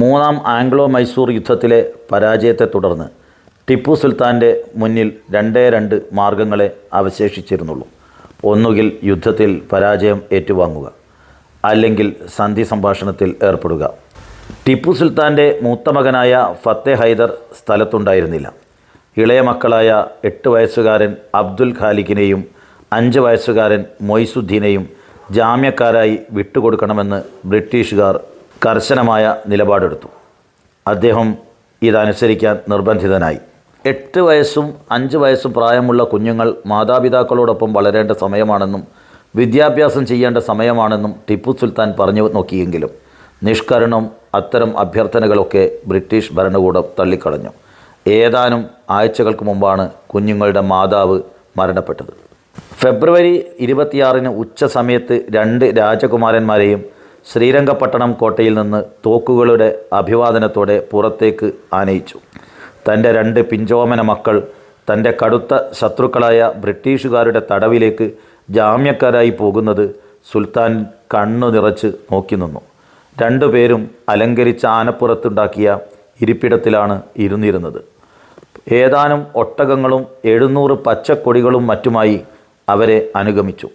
മൂന്നാം ആംഗ്ലോ മൈസൂർ യുദ്ധത്തിലെ പരാജയത്തെ തുടർന്ന് ടിപ്പു സുൽത്താന്റെ മുന്നിൽ രണ്ടേ രണ്ട് മാർഗങ്ങളെ അവശേഷിച്ചിരുന്നുള്ളൂ. ഒന്നുകിൽ യുദ്ധത്തിൽ പരാജയം ഏറ്റുവാങ്ങുക അല്ലെങ്കിൽ സന്ധി സംഭാഷണത്തിൽ ഏർപ്പെടുക. ടിപ്പു സുൽത്താന്റെ മൂത്ത മകനായ ഫത്തേ ഹൈദർ സ്ഥലത്തുണ്ടായിരുന്നില്ല. ഇളയ മക്കളായ എട്ട് വയസ്സുകാരൻ അബ്ദുൽ ഖാലിഖിനെയും അഞ്ച് വയസ്സുകാരൻ മൊയ്സുദ്ദീനെയും ജാമ്യക്കാരായി വിട്ടുകൊടുക്കണമെന്ന് ബ്രിട്ടീഷുകാർ കർശനമായ നിലപാടെടുത്തു. അദ്ദേഹം ഇതനുസരിക്കാൻ നിർബന്ധിതനായി. എട്ട് വയസ്സും അഞ്ച് വയസ്സും പ്രായമുള്ള കുഞ്ഞുങ്ങൾ മാതാപിതാക്കളോടൊപ്പം വളരേണ്ട സമയമാണെന്നും വിദ്യാഭ്യാസം ചെയ്യേണ്ട സമയമാണെന്നും ടിപ്പു സുൽത്താൻ പറഞ്ഞു നോക്കിയെങ്കിലും നിഷ്കരണം അത്തരം അഭ്യർത്ഥനകളൊക്കെ ബ്രിട്ടീഷ് ഭരണകൂടം തള്ളിക്കളഞ്ഞു. ഏതാനും ആഴ്ചകൾക്ക് മുമ്പാണ് കുഞ്ഞുങ്ങളുടെ മാതാവ് മരണപ്പെട്ടത്. ഫെബ്രുവരി ഇരുപത്തിയാറിന് ഉച്ച സമയത്ത് രണ്ട് രാജകുമാരന്മാരെയും ശ്രീരംഗപട്ടണം കോട്ടയിൽ നിന്ന് തോക്കുകളുടെ അഭിവാദനത്തോടെ പുറത്തേക്ക് ആനയിച്ചു. തന്റെ രണ്ട് പിഞ്ചോമന മക്കൾ തന്റെ കടുത്ത ശത്രുക്കളായ ബ്രിട്ടീഷുകാരുടെ തടവിലേക്ക് ജാമ്യക്കാരായി പോകുന്നത് സുൽത്താൻ കണ്ണു നിറച്ച് നോക്കി നിന്നു. രണ്ടുപേരും അലങ്കരിച്ച ആനപ്പുറത്തുണ്ടാക്കിയ ഇരിപ്പിടത്തിലാണ് ഇരുന്നിരുന്നത്. ഏതാനും ഒട്ടകങ്ങളും എഴുന്നൂറ് പച്ചക്കൊടികളും മറ്റുമായി അവരെ അനുഗമിച്ചു.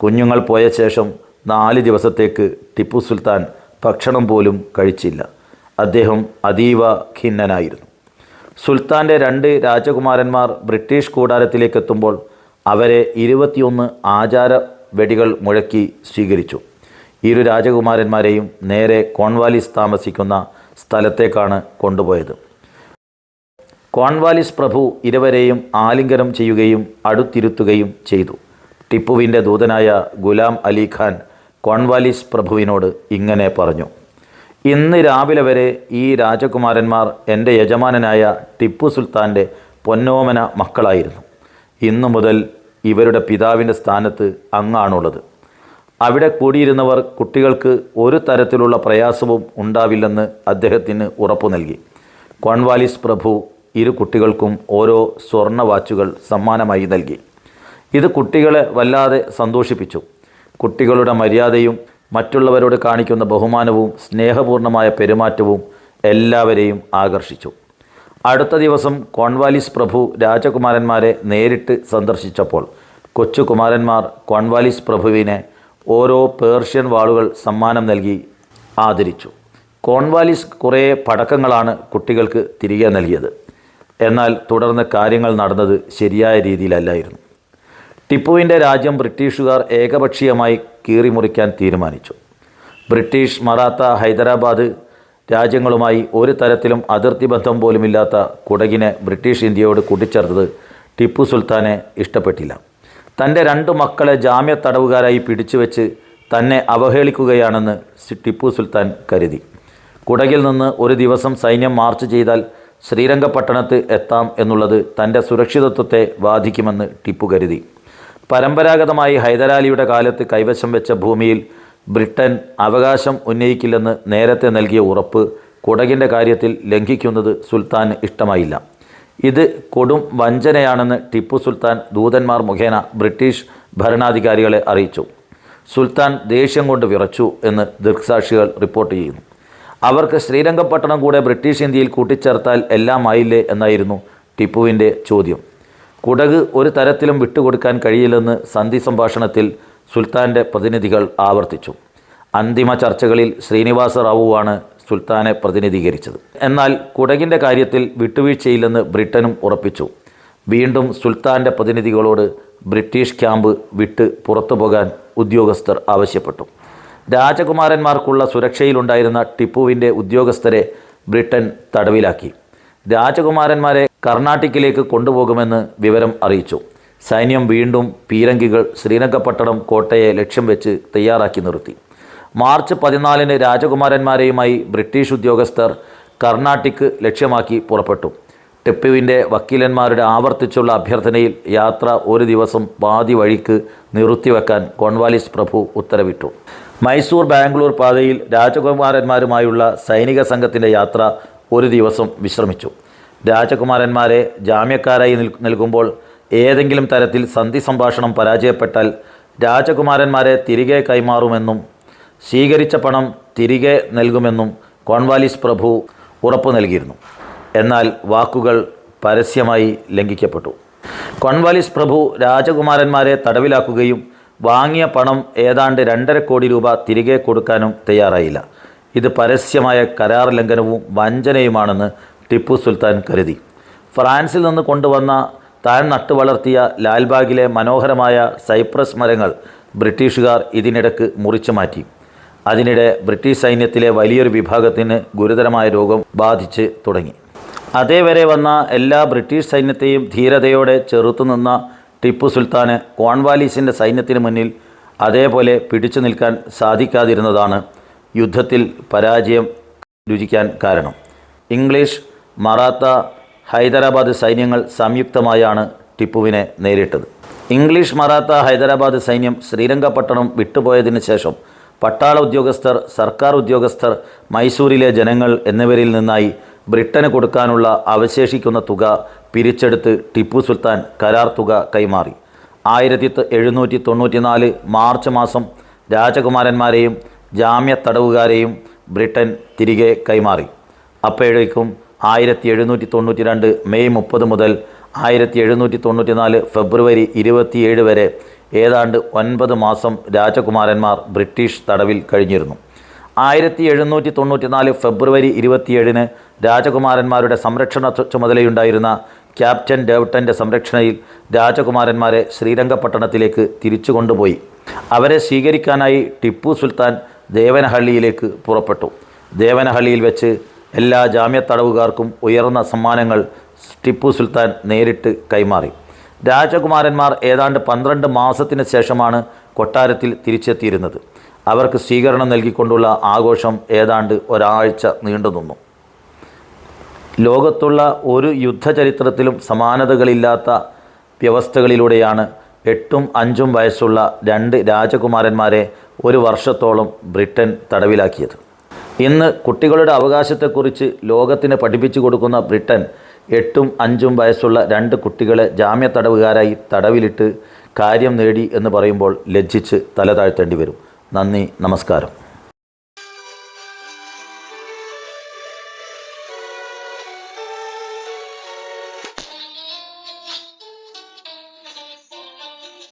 കുഞ്ഞുങ്ങൾ പോയ ശേഷം നാല് ദിവസത്തേക്ക് ടിപ്പു സുൽത്താൻ ഭക്ഷണം പോലും കഴിച്ചില്ല. അദ്ദേഹം അതീവ ഖിന്നനായിരുന്നു. സുൽത്താന്റെ രണ്ട് രാജകുമാരന്മാർ ബ്രിട്ടീഷ് കൂടാരത്തിലേക്ക് എത്തുമ്പോൾ അവരെ ഇരുപത്തിയൊന്ന് ആചാര വെടികൾ മുഴക്കി സ്വീകരിച്ചു. ഇരു രാജകുമാരന്മാരെയും നേരെ കോൺവാലിസ് താമസിക്കുന്ന സ്ഥലത്തേക്കാണ് കൊണ്ടുപോയത്. കോൺവാലിസ് പ്രഭു ഇരുവരെയും ആലിംഗനം ചെയ്യുകയും അടുത്തിരുത്തുകയും ചെയ്തു. ടിപ്പുവിന്റെ ദൂതനായ ഗുലാം അലി ഖാൻ കോൺവാലിസ് പ്രഭുവിനോട് ഇങ്ങനെ പറഞ്ഞു. ഇന്ന് രാവിലെ വരെ ഈ രാജകുമാരന്മാർ എന്റെ യജമാനനായ ടിപ്പു സുൽത്താന്റെ പൊന്നോമന മക്കളായിരുന്നു. ഇന്നു മുതൽ ഇവരുടെ പിതാവിന്റെ സ്ഥാനത്ത് അങ്ങാണുള്ളത്. അവിടെ കൂടിയിരുന്നവർ കുട്ടികൾക്ക് ഒരു തരത്തിലുള്ള പ്രയാസവും ഉണ്ടാവില്ലെന്ന് അദ്ദേഹത്തിന് ഉറപ്പു നൽകി. കോൺവാലിസ് പ്രഭു ഇരു കുട്ടികൾക്കും ഓരോ സ്വർണ വാച്ചുകൾ സമ്മാനമായി നൽകി. ഇത് കുട്ടികളെ വല്ലാതെ സന്തോഷിപ്പിച്ചു. കുട്ടികളുടെ മര്യാദയും മറ്റുള്ളവരോട് കാണിക്കുന്ന ബഹുമാനവും സ്നേഹപൂർണമായ പെരുമാറ്റവും എല്ലാവരെയും ആകർഷിച്ചു. അടുത്ത ദിവസം കോൺവാലിസ് പ്രഭു രാജകുമാരന്മാരെ നേരിട്ട് സന്ദർശിച്ചപ്പോൾ കൊച്ചു കുമാരന്മാർ കോൺവാലിസ് പ്രഭുവിനെ ഓരോ പേർഷ്യൻ വാളുകൾ സമ്മാനം നൽകി ആദരിച്ചു. കോൺവാലിസ് കുറേ പടക്കങ്ങളാണ് കുട്ടികൾക്ക് തിരികെ നൽകിയത്. എന്നാൽ തുടർന്ന് കാര്യങ്ങൾ നടന്നത് ശരിയായ രീതിയിലല്ലായിരുന്നു. ടിപ്പുവിന്റെ രാജ്യം ബ്രിട്ടീഷുകാർ ഏകപക്ഷീയമായി കീറിമുറിക്കാൻ തീരുമാനിച്ചു. ബ്രിട്ടീഷ് മറാത്ത ഹൈദരാബാദ് രാജ്യങ്ങളുമായി ഒരു തരത്തിലും അതിർത്തി ബന്ധം പോലുമില്ലാത്ത കുടകിനെ ബ്രിട്ടീഷ് ഇന്ത്യയോട് കൂട്ടിച്ചേർത്തത് ടിപ്പു സുൽത്താനെ ഇഷ്ടപ്പെട്ടില്ല. തന്റെ രണ്ട് മക്കളെ ജാമ്യ തടവുകാരായി പിടിച്ചുവെച്ച് തന്നെ അവഹേളിക്കുകയാണെന്ന് ടിപ്പു സുൽത്താൻ കരുതി. കുടകിൽ നിന്ന് ഒരു ദിവസം സൈന്യം മാർച്ച് ചെയ്താൽ ശ്രീരംഗപട്ടണത്ത് എത്താം എന്നുള്ളത് തന്റെ സുരക്ഷിതത്വത്തെ ബാധിക്കുമെന്ന് ടിപ്പു കരുതി. പരമ്പരാഗതമായി ഹൈദരാലിയുടെ കാലത്ത് കൈവശം വെച്ച ഭൂമിയിൽ ബ്രിട്ടൻ അവകാശം ഉന്നയിക്കില്ലെന്ന് നേരത്തെ നൽകിയ ഉറപ്പ് കുടകിന്റെ കാര്യത്തിൽ ലംഘിക്കുന്നത് സുൽത്താൻ ഇഷ്ടമായില്ല. ഇത് കൊടും വഞ്ചനയാണെന്ന് ടിപ്പു സുൽത്താൻ ദൂതന്മാർ മുഖേന ബ്രിട്ടീഷ് ഭരണാധികാരികളെ അറിയിച്ചു. സുൽത്താൻ ദേഷ്യം കൊണ്ട് വിറച്ചു എന്ന് ദൃക്സാക്ഷികൾ റിപ്പോർട്ട് ചെയ്യുന്നു. അവർക്ക് ശ്രീരംഗപട്ടണം കൂടെ ബ്രിട്ടീഷ് ഇന്ത്യയിൽ കൂട്ടിച്ചേർത്താൽ എല്ലാം ആയില്ലേ എന്നായിരുന്നു ടിപ്പുവിന്റെ ചോദ്യം. കുടക് ഒരു തരത്തിലും വിട്ടുകൊടുക്കാൻ കഴിയില്ലെന്ന് സന്ധി സംഭാഷണത്തിൽ സുൽത്താന്റെ പ്രതിനിധികൾ ആവർത്തിച്ചു. അന്തിമ ചർച്ചകളിൽ ശ്രീനിവാസ റാവുവാണ് സുൽത്താനെ പ്രതിനിധീകരിച്ചത്. എന്നാൽ കുടകിന്റെ കാര്യത്തിൽ വിട്ടുവീഴ്ചയില്ലെന്ന് ബ്രിട്ടനും ഉറപ്പിച്ചു. വീണ്ടും സുൽത്താന്റെ പ്രതിനിധികളോട് ബ്രിട്ടീഷ് ക്യാമ്പ് വിട്ട് പുറത്തു പോകാൻ ഉദ്യോഗസ്ഥർ ആവശ്യപ്പെട്ടു. രാജകുമാരന്മാർക്കുള്ള സുരക്ഷയിലുണ്ടായിരുന്ന ടിപ്പുവിന്റെ ഉദ്യോഗസ്ഥരെ ബ്രിട്ടൻ തടവിലാക്കി. രാജകുമാരന്മാരെ കർണാട്ടിക്കിലേക്ക് കൊണ്ടുപോകുമെന്ന് വിവരം അറിയിച്ചു. സൈന്യം വീണ്ടും പീരങ്കികൾ ശ്രീരംഗപട്ടണം കോട്ടയെ ലക്ഷ്യം വെച്ച് തയ്യാറാക്കി നിർത്തി. മാർച്ച് പതിനാലിന് രാജകുമാരന്മാരെയുമായി ബ്രിട്ടീഷ് ഉദ്യോഗസ്ഥർ കർണാട്ടിക്ക് ലക്ഷ്യമാക്കി പുറപ്പെട്ടു. ടിപ്പുവിന്റെ വക്കീലന്മാരുടെ ആവർത്തിച്ചുള്ള അഭ്യർത്ഥനയിൽ യാത്ര ഒരു ദിവസം പാതി വഴിക്ക് നിർത്തിവെക്കാൻ കോൺവാലിസ് പ്രഭു ഉത്തരവിട്ടു. മൈസൂർ ബാംഗ്ലൂർ പാതയിൽ രാജകുമാരന്മാരുമായുള്ള സൈനിക സംഘത്തിന്റെ യാത്ര ഒരു ദിവസം വിശ്രമിച്ചു. രാജകുമാരന്മാരെ ജാമ്യക്കാരായി നിൽ നൽകുമ്പോൾ ഏതെങ്കിലും തരത്തിൽ സന്ധി സംഭാഷണം പരാജയപ്പെട്ടാൽ രാജകുമാരന്മാരെ തിരികെ കൈമാറുമെന്നും സ്വീകരിച്ച പണം തിരികെ നൽകുമെന്നും കോൺവാലിസ് പ്രഭു ഉറപ്പു നൽകിയിരുന്നു. എന്നാൽ വാക്കുകൾ പരസ്യമായി ലംഘിക്കപ്പെട്ടു. കോൺവാലിസ് പ്രഭു രാജകുമാരന്മാരെ തടവിലാക്കുകയും വാങ്ങിയ പണം ഏതാണ്ട് രണ്ടര കോടി രൂപ തിരികെ കൊടുക്കാനും തയ്യാറായില്ല. ഇത് പരസ്യമായ കരാർ ലംഘനവും വഞ്ചനയുമാണെന്ന് ടിപ്പു സുൽത്താൻ കരുതി. ഫ്രാൻസിൽ നിന്ന് കൊണ്ടുവന്ന താൻ നട്ടുവളർത്തിയ ലാൽബാഗിലെ മനോഹരമായ സൈപ്രസ് മരങ്ങൾ ബ്രിട്ടീഷുകാർ ഇതിനിടക്ക് മുറിച്ചു മാറ്റി. അതിനിടെ ബ്രിട്ടീഷ് സൈന്യത്തിലെ വലിയൊരു വിഭാഗത്തിന് ഗുരുതരമായ രോഗം ബാധിച്ച് തുടങ്ങി. അതേവരെ വന്ന എല്ലാ ബ്രിട്ടീഷ് സൈന്യത്തെയും ധീരതയോടെ ചെറുത്തുനിന്ന ടിപ്പു സുൽത്താന് കോൺവാലീസിന്റെ സൈന്യത്തിന് മുന്നിൽ അതേപോലെ പിടിച്ചു നിൽക്കാൻ സാധിക്കാതിരുന്നതാണ് യുദ്ധത്തിൽ പരാജയം രുചിക്കാൻ കാരണം. ഇംഗ്ലീഷ് മറാത്ത ഹൈദരാബാദ് സൈന്യങ്ങൾ സംയുക്തമായാണ് ടിപ്പുവിനെ നേരിട്ടത്. ഇംഗ്ലീഷ് മറാത്ത ഹൈദരാബാദ് സൈന്യം ശ്രീരംഗപട്ടണം വിട്ടുപോയതിനു ശേഷം പട്ടാള ഉദ്യോഗസ്ഥർ സർക്കാർ ഉദ്യോഗസ്ഥർ മൈസൂരിലെ ജനങ്ങൾ എന്നിവരിൽ നിന്നായി ബ്രിട്ടന് കൊടുക്കാനുള്ള അവശേഷിക്കുന്ന തുക പിരിച്ചെടുത്ത് ടിപ്പു സുൽത്താൻ കരാർ തുക കൈമാറി. ആയിരത്തി എഴുന്നൂറ്റി തൊണ്ണൂറ്റിനാല് മാർച്ച് മാസം രാജകുമാരന്മാരെയും ജാമ്യ തടവുകാരെയും ബ്രിട്ടൻ തിരികെ കൈമാറി. അപ്പോഴേക്കും ആയിരത്തി എഴുന്നൂറ്റി തൊണ്ണൂറ്റി രണ്ട് മെയ് മുപ്പത് മുതൽ ആയിരത്തി എഴുന്നൂറ്റി തൊണ്ണൂറ്റി നാല് ഫെബ്രുവരി ഇരുപത്തിയേഴ് വരെ ഏതാണ്ട് ഒൻപത് മാസം രാജകുമാരന്മാർ ബ്രിട്ടീഷ് തടവിൽ കഴിഞ്ഞിരുന്നു. ആയിരത്തി എഴുന്നൂറ്റി തൊണ്ണൂറ്റി നാല് ഫെബ്രുവരി ഇരുപത്തിയേഴിന് രാജകുമാരന്മാരുടെ സംരക്ഷണ ചുമതലയുണ്ടായിരുന്ന ക്യാപ്റ്റൻ ഡേവട്ടന്റെ സംരക്ഷണയിൽ രാജകുമാരന്മാരെ ശ്രീരംഗപട്ടണത്തിലേക്ക് തിരിച്ചു കൊണ്ടുപോയി. അവരെ സ്വീകരിക്കാനായി ടിപ്പു സുൽത്താൻ ദേവനഹള്ളിയിലേക്ക് പുറപ്പെട്ടു. ദേവനഹള്ളിയിൽ വെച്ച് എല്ലാ ജാമ്യ തടവുകാർക്കും ഉയർന്ന സമ്മാനങ്ങൾ ടിപ്പു സുൽത്താൻ നേരിട്ട് കൈമാറി. രാജകുമാരന്മാർ ഏതാണ്ട് പന്ത്രണ്ട് മാസത്തിന് ശേഷമാണ് കൊട്ടാരത്തിൽ തിരിച്ചെത്തിയിരുന്നത്. അവർക്ക് സ്വീകരണം നൽകിക്കൊണ്ടുള്ള ആഘോഷം ഏതാണ്ട് ഒരാഴ്ച നീണ്ടുനിന്നു ലോകത്തുള്ള ഒരു യുദ്ധചരിത്രത്തിലും സമാനതകളില്ലാത്ത വ്യവസ്ഥകളിലൂടെയാണ് എട്ടും അഞ്ചും വയസ്സുള്ള രണ്ട് രാജകുമാരന്മാരെ ഒരു വർഷത്തോളം ബ്രിട്ടൻ തടവിലാക്കിയത്. ഇന്ന് കുട്ടികളുടെ അവകാശത്തെക്കുറിച്ച് ലോകത്തിന് പഠിപ്പിച്ചു കൊടുക്കുന്ന ബ്രിട്ടൻ എട്ടും അഞ്ചും വയസ്സുള്ള രണ്ട് കുട്ടികളെ ജാമ്യ തടവുകാരായി തടവിലിട്ട് കാര്യം നേടി എന്ന് പറയുമ്പോൾ ലജ്ജിച്ച് തല താഴ്ത്തേണ്ടി വരും. നന്ദി നമസ്കാരം.